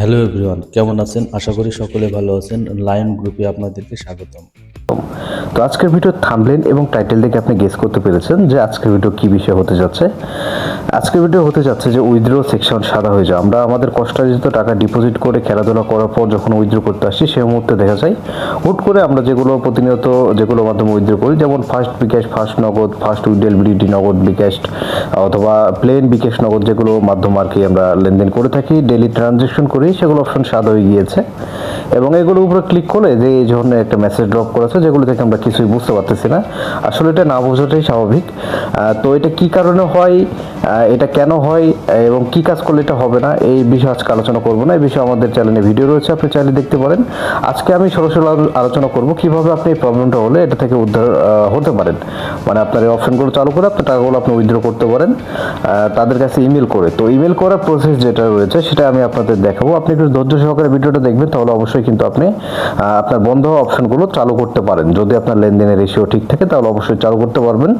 Hello everyone কেমন আছেন? আশা করি সকলে ভালো আছেন। লায়ন গ্রুপে আপনাদেরকে স্বাগতম। তো আজকের ভিডিও থামলেন এবং টাইটেল দেখে আপনি গেস করতে পেরেছেন যে আজকের ভিডিও কি বিষয় হতে যাচ্ছে। আজকের ভিডিও হতে যাচ্ছে যে উইথড্র সেকশন সাদা হয়ে যায় আমরা আমাদের কষ্টার্জিত টাকা ডিপোজিট করে খেলাধুলা করার পর যখন উইথড্র করতে আসি সেই মুহূর্তে দেখা যায় হুট করে আমরা যেগুলো প্রতিনিয়ত যেগুলো মাধ্যমে উইথড্র করি, যেমন first bKash first Nagad first উইডেল বিডিটি নগদ, বিকাশ, অথবা প্লেন বিকাশ নগদ যেগুলো মাধ্যম আর কি আমরা লেনদেন করে থাকি ডেলি ট্রানজেকশন করি, সেগুলো অপশন সাদা হয়ে গিয়েছে। এবং এগুলোর উপরে ক্লিক করলে যে এই ধরনের একটা মেসেজ ড্রপ করেছে যেগুলো থেকে আমরা কিছুই বুঝতে পারতেছি না। আসলে এটা না বোঝাটাই স্বাভাবিক। তো এটা কি কারণে হয় এটা কেন হয়, এবং কি কাজ করলে এটা হবে না, এই বিষয়ে আজকে আলোচনা করব না। এই বিষয়ে আমাদের চ্যানেলে ভিডিও রয়েছে, আপনি চাইলে দেখতে পারেন। আজকে আমি সরাসরি আলোচনা করব কীভাবে আপনি এই প্রবলেমটা হলে এটা থেকে উদ্ধার হতে পারেন। মানে আপনার এই অপশনগুলো চালু করে আপনার টাকাগুলো আপনি উইথড্র করতে পারেন তাদের কাছে ইমেল করে। তো ইমেল করার প্রসেস যেটা রয়েছে, সেটা আমি আপনাদের দেখাবো। আপনি একটু ধৈর্য সহকারে ভিডিওটা দেখবেন, তাহলে অবশ্যই কিন্তু আপনি আপনার বন্ধ অপশনগুলো চালু করতে পারেন। যদি আপনার লেনদেনের রেশিও ঠিক থাকে, তাহলে অবশ্যই চালু করতে পারবেন।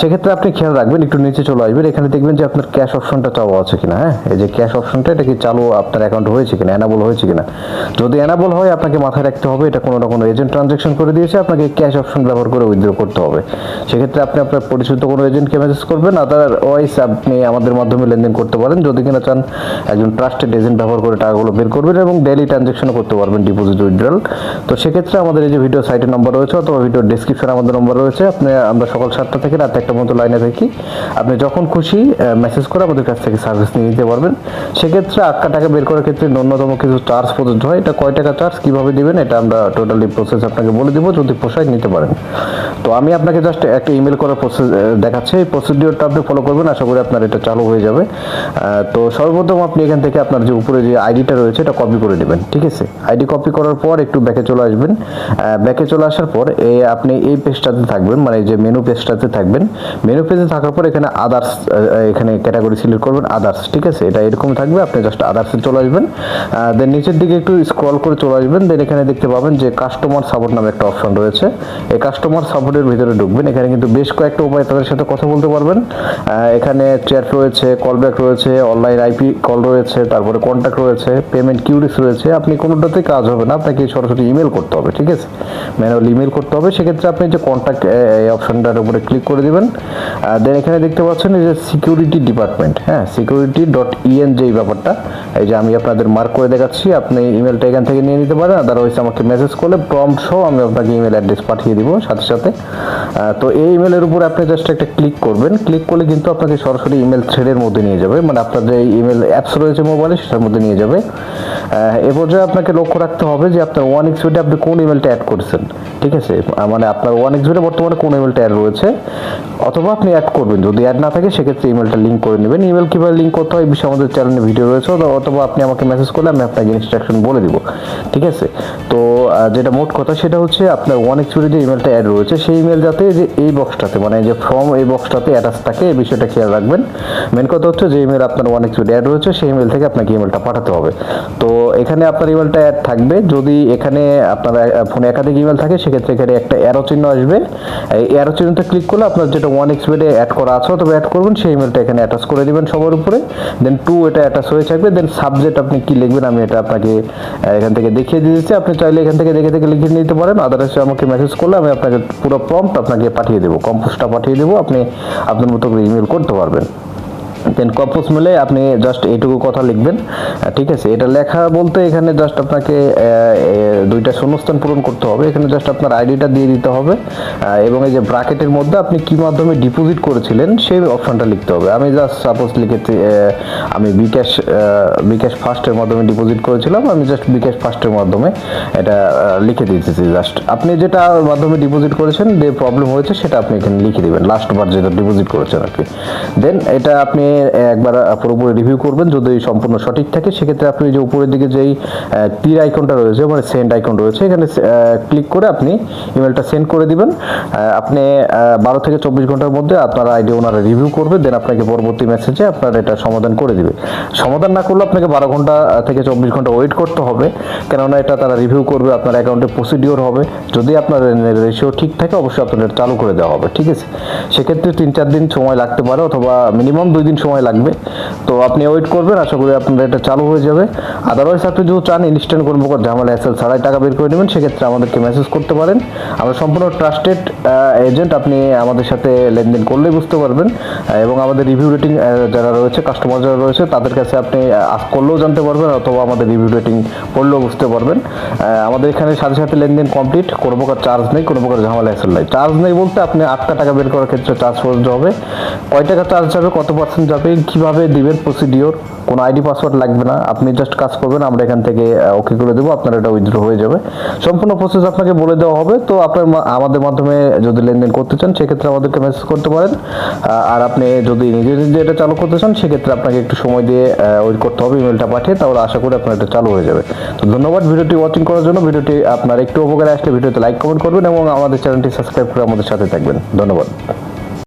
সেক্ষেত্রে আপনি খেয়াল রাখবেন, একটু নিচে চলে আসবেন, এখানে দেখবেন যে আপনার ক্যাশ অপশনটা চালু আছে কিনা হ্যাঁ? এই যে ক্যাশ অপশনটা এটা কি চালু আপনার অ্যাকাউন্ট হয়েছে কিনা এনাবল হয়েছে কিনা? যদি এনাবল হয়, আপনাকে মাথায় রাখতে হবে, এটা কোনো না কোনো এজেন্ট ট্রানজেকশন করে দিয়েছে, আপনাকে ক্যাশ অপশন ব্যবহার করে উইথড্র করতে হবে। সেক্ষেত্রে আপনি আপনার পরিচিত কোনো এজেন্টকে মেসেজ করবেন আদারওয়াইজ আপনি আমাদের মাধ্যমে লেনদেন করতে পারেন। যদি কিনা চান, একজন ট্রাস্টেড এজেন্ট ব্যবহার করে টাকাগুলো বের করবেন এবং ডেইলি ট্রানজেকশনও করতে পারবেন ডিপোজিট উইথড্রল তো সেক্ষেত্রে আমাদের এই যে ভিডিও সাইটের নম্বর রয়েছে অথবা ভিডিও ডিসক্রিপশনে আমাদের নম্বর রয়েছে। আপনি, আমরা সকাল সাতটা থেকে রাত একটা পর্যন্ত লাইনে থাকি। আপনি যখন খুশি মেসেজ করে আমাদের কাছ থেকে সার্ভিস নিয়ে নিতে পারবেন। সেক্ষেত্রে আটকা টাকা বের করার ক্ষেত্রে ন্যূনতম কিছু চার্জ প্রযোজ্য হয়। এটা কয় টাকা চার্জ কীভাবে দিবেন, এটা আমরা টোটালি প্রসেস আপনাকে বলে দেবো, যদি পোষায় নিতে পারেন। তো আমি আপনাকে জাস্ট একটা ইমেল করার প্রসেস দেখাচ্ছি। এই প্রসিডিওরটা আপনি ফলো করবেন। আশা করি আপনার এটা চালু হয়ে যাবে। তো সর্বপ্রথম আপনি এখান থেকে আপনার যে উপরে যে আইডিটা রয়েছে, এটা কপি করে নেবেন। ঠিক আছে? আইডি কপি করার পর একটু ব্যাকে চলে আসবেন। ব্যাকে চলে আসার পর আপনি এই পেজটাতে থাকবেন মানে যে মেনু পেজটাতে থাকবেন। মেনু পেজে থাকার পর এখানে আদার্স এখানে ক্যাটাগরি সিলেক্ট করবেন আদার্স ঠিক আছে? এটা এরকম থাকবে, আপনি জাস্ট আদার্সে চলে আসবেন। দেন নিচের দিকে একটু স্ক্রল করে চলে আসবেন দেন এখানে দেখতে পাবেন যে কাস্টমার সাপোর্ট নামে একটা অপশন রয়েছে। এই কাস্টমার সাপোর্টের ভিতরে ঢুকবেন, এখানে কিন্তু বেশ কয়েকটা উপায় তাদের সাথে কথা বলতে পারবেন। এখানে চ্যাট রয়েছে কলব্যাক রয়েছে অনলাইন আইপি কল রয়েছে, তারপরে কন্ট্যাক্ট রয়েছে পেমেন্ট কিউরিস রয়েছে। আপনি কোনোটাতে কাজ হবে না, আপনাকে সরাসরি ইমেল করতে হবে, ঠিক আছে? ম্যানুয়াল ইমেল করতে হবে, সেক্ষেত্রে আপনি যে কন্ট্যাক্ট এই অপশনটার উপরে ক্লিক করে দিবেন। দেন এখানে দেখতে পাচ্ছেন যে সিকিউরিটি ডিপার্টমেন্ট হ্যাঁ সিকিউরিটি ডট ইএন যে ব্যাপারটা, এই যে আমি আপনাদের মার্ক করে দেখাচ্ছি, আপনি ইমেলটা এখান থেকে নিয়ে নিতে পারেন আদারওয়াইজ আমাকে মেসেজ করলে প্রম্পট সহ আমি আপনাকে ইমেল অ্যাড্রেস পাঠিয়ে দিব সাথে সাথে। তো এই ইমেলের উপর আপনি জাস্ট একটা ক্লিক করবেন ক্লিক করলে কিন্তু আপনাকে সরাসরি ইমেল থ্রেডের মধ্যে নিয়ে যাবে মানে আপনার যে ইমেল অ্যাপস রয়েছে মোবাইলে সেটার মধ্যে নিয়ে যাবে। এ পর্যায়ে আপনাকে লক্ষ্য রাখতে হবে যে আপনার ওয়ান এক্স আপনি কোন ইমেলটা অ্যাড করছেন, ঠিক আছে? মানে আপনার ওয়ান এক্স বর্তমানে কোন ইমেলটা অ্যাড রয়েছে, অথবা আপনি অ্যাড করবেন। যদি অ্যাড না থাকে, সেক্ষেত্রে ইমেলটা লিঙ্ক করে নেবেন। ইমেল কীভাবে লিঙ্ক করতে হয়, এই বিষয়ে আমাদের চ্যানেলে ভিডিও রয়েছে, অথবা- আপনি আমাকে মেসেজ করলে আমি আপনাকে ইনস্ট্রাকশন বলে দিব। ঠিক আছে? তো যেটা মোট কথা, সেটা হচ্ছে আপনার ওয়ান এক্স যে ইমেলটা অ্যাড রয়েছে, সেই ইমেল যাতে যে এই বক্সটাতে মানে যে ফর্ম এই বক্সটাতে অ্যাটাচ থাকে এই বিষয়টা খেয়াল রাখবেন। মেন কথা হচ্ছে যে ইমেল আপনার ওয়ান এক্স অ্যাড রয়েছে, সেই ইমেল থেকে আপনাকে ইমেলটা পাঠাতে হবে। তো, এখানে আপনার ইমেলটা অ্যাড থাকবে। যদি এখানে আপনার ফোনে একাধিক ইমেল থাকে, সেক্ষেত্রে এখানে একটা অ্যারো চিহ্ন আসবে। এই অ্যারো চিহ্নটা ক্লিক করলে আপনার যেটা ওয়ান এক্স বেডে অ্যাড করা আছে অথবা অ্যাড করবেন, সেই ইমেলটা এখানে অ্যাটাচ করে দিবেন সবার উপরে। দেন টু এটা অ্যাটাচ হয়ে থাকবে দেন সাবজেক্ট আপনি কি লিখবেন আমি এটা আপনাকে এখান থেকে দেখিয়ে দিয়েছি আপনি চাইলে এখান থেকে দেখে দেখে লিখে নিতে পারেন আদারওয়াইজ আমাকে মেসেজ করলে আমি আপনাকে পুরো প্রম্পট আপনাকে পাঠিয়ে দেবো কম্পোস্টটা পাঠিয়ে দেবো, আপনি আপনার মতো করে ইমেল করতে পারবেন। দেন কম্পোজ মিলে আপনি জাস্ট এইটুকু কথা লিখবেন। ঠিক আছে, এটা লেখা বলতে এখানে জাস্ট আপনাকে দুইটা শূন্যস্থান পূরণ করতে হবে। এখানে জাস্ট আপনার আইডিটা দিয়ে দিতে হবে। এবং এই যে ব্র্যাকেটের মধ্যে আপনি কি মাধ্যমে ডিপোজিট করেছিলেন, সেই অপশনটা লিখতে হবে। আমি জাস্ট সাপোজ লিখেছি আমি বিকাশ বিকাশ ফার্স্টের মাধ্যমে ডিপোজিট করেছিলাম। আমি জাস্ট বিকাশ ফার্স্টের মাধ্যমে এটা লিখে দিতেছি জাস্ট আপনি যেটা মাধ্যমে ডিপোজিট করেছেন, যে প্রবলেম হয়েছে, সেটা আপনি এখানে লিখে দিবেন। লাস্ট বার যেটা ডিপোজিট করেছেন আর কি। দেন এটা আপনি একবার পুরোপুরি রিভিউ করবেন। যদি সম্পূর্ণ সঠিক থাকে, সেক্ষেত্রে আপনি যে উপরের দিকে যেই তীর আইকনটা রয়েছে মানে সেন্ড আইকন রয়েছে, এখানে ক্লিক করে আপনি ইমেলটা সেন্ড করে দিবেন। আপনি বারো থেকে চব্বিশ ঘণ্টার মধ্যে আপনার আইডি ওনারা রিভিউ করবে দেন আপনাকে পরবর্তী মেসেজে আপনার এটা সমাধান করে দিবে। সমাধান না করলে আপনাকে বারো ঘণ্টা থেকে চব্বিশ ঘণ্টা ওয়েট করতে হবে, কেননা এটা তারা রিভিউ করবে, আপনার অ্যাকাউন্টে প্রসিডিওর হবে। যদি আপনার রেশিও ঠিক থাকে, অবশ্যই আপনার চালু করে দেওয়া হবে, ঠিক আছে? সেক্ষেত্রে তিন চার দিন সময় লাগতে পারে, অথবা মিনিমাম দুই দিন সময় লাগবে। তো আপনি ওয়েট করবেন, আশা করি আপনার এটা চালু হয়ে যাবে। আদারওয়াইজ আপনি যদি চান ইনস্ট্যান্ট কোনো প্রকার ঝামেলা এসএল ছাড়াই টাকা বের করে নেবেন, সেক্ষেত্রে আমাদেরকে মেসেজ করতে পারেন। আমরা সম্পূর্ণ ট্রাস্টেড এজেন্ট আপনি আমাদের সাথে লেনদেন করলেই বুঝতে পারবেন। এবং আমাদের রিভিউ রেটিং যারা রয়েছে কাস্টমার যারা রয়েছে, তাদের কাছে আপনি করলেও জানতে পারবেন, অথবা আমাদের রিভিউ রেটিং পড়লেও বুঝতে পারবেন। আমাদের এখানে সাথে সাথে লেনদেন কমপ্লিট কোনো প্রকার চার্জ নেই, কোনো প্রকার ঝামেলা এসেল নাই। চার্জ নেই বলতে আপনি আটটা টাকা বের করার ক্ষেত্রে চার্জ প্রযোজ্য হবে। কয় টাকা চার্জ যাবে, কত পার্সেন্ট যাবে কীভাবে দিবেন প্রসিডিওর কোনো আইডি পাসওয়ার্ড লাগবে না। আপনি জাস্ট কাজ করবেন, আমরা এখান থেকে ওকে করে দেবো, আপনার এটা উইথড্র হয়ে যাবে। সম্পূর্ণ প্রসেস আপনাকে বলে দেওয়া হবে। তো আপনার আমাদের মাধ্যমে যদি লেনদেন করতে চান, সেক্ষেত্রে আমাদেরকে মেসেজ করতে পারেন। আর আপনি যদি নিজে নিজে এটা চালু করতে চান, সেক্ষেত্রে আপনাকে একটু সময় দিয়ে ওয়েট করতে হবে ইমেলটা পাঠিয়ে, তাহলে আশা করি আপনার এটা চালু হয়ে যাবে। তো ধন্যবাদ ভিডিওটি ওয়াচিং করার জন্য। ভিডিওটি আপনার একটু উপকারে আসলে ভিডিওতে লাইক কমেন্ট করবেন এবং আমাদের চ্যানেলটি সাবস্ক্রাইব করে আমাদের সাথে থাকবেন। ধন্যবাদ।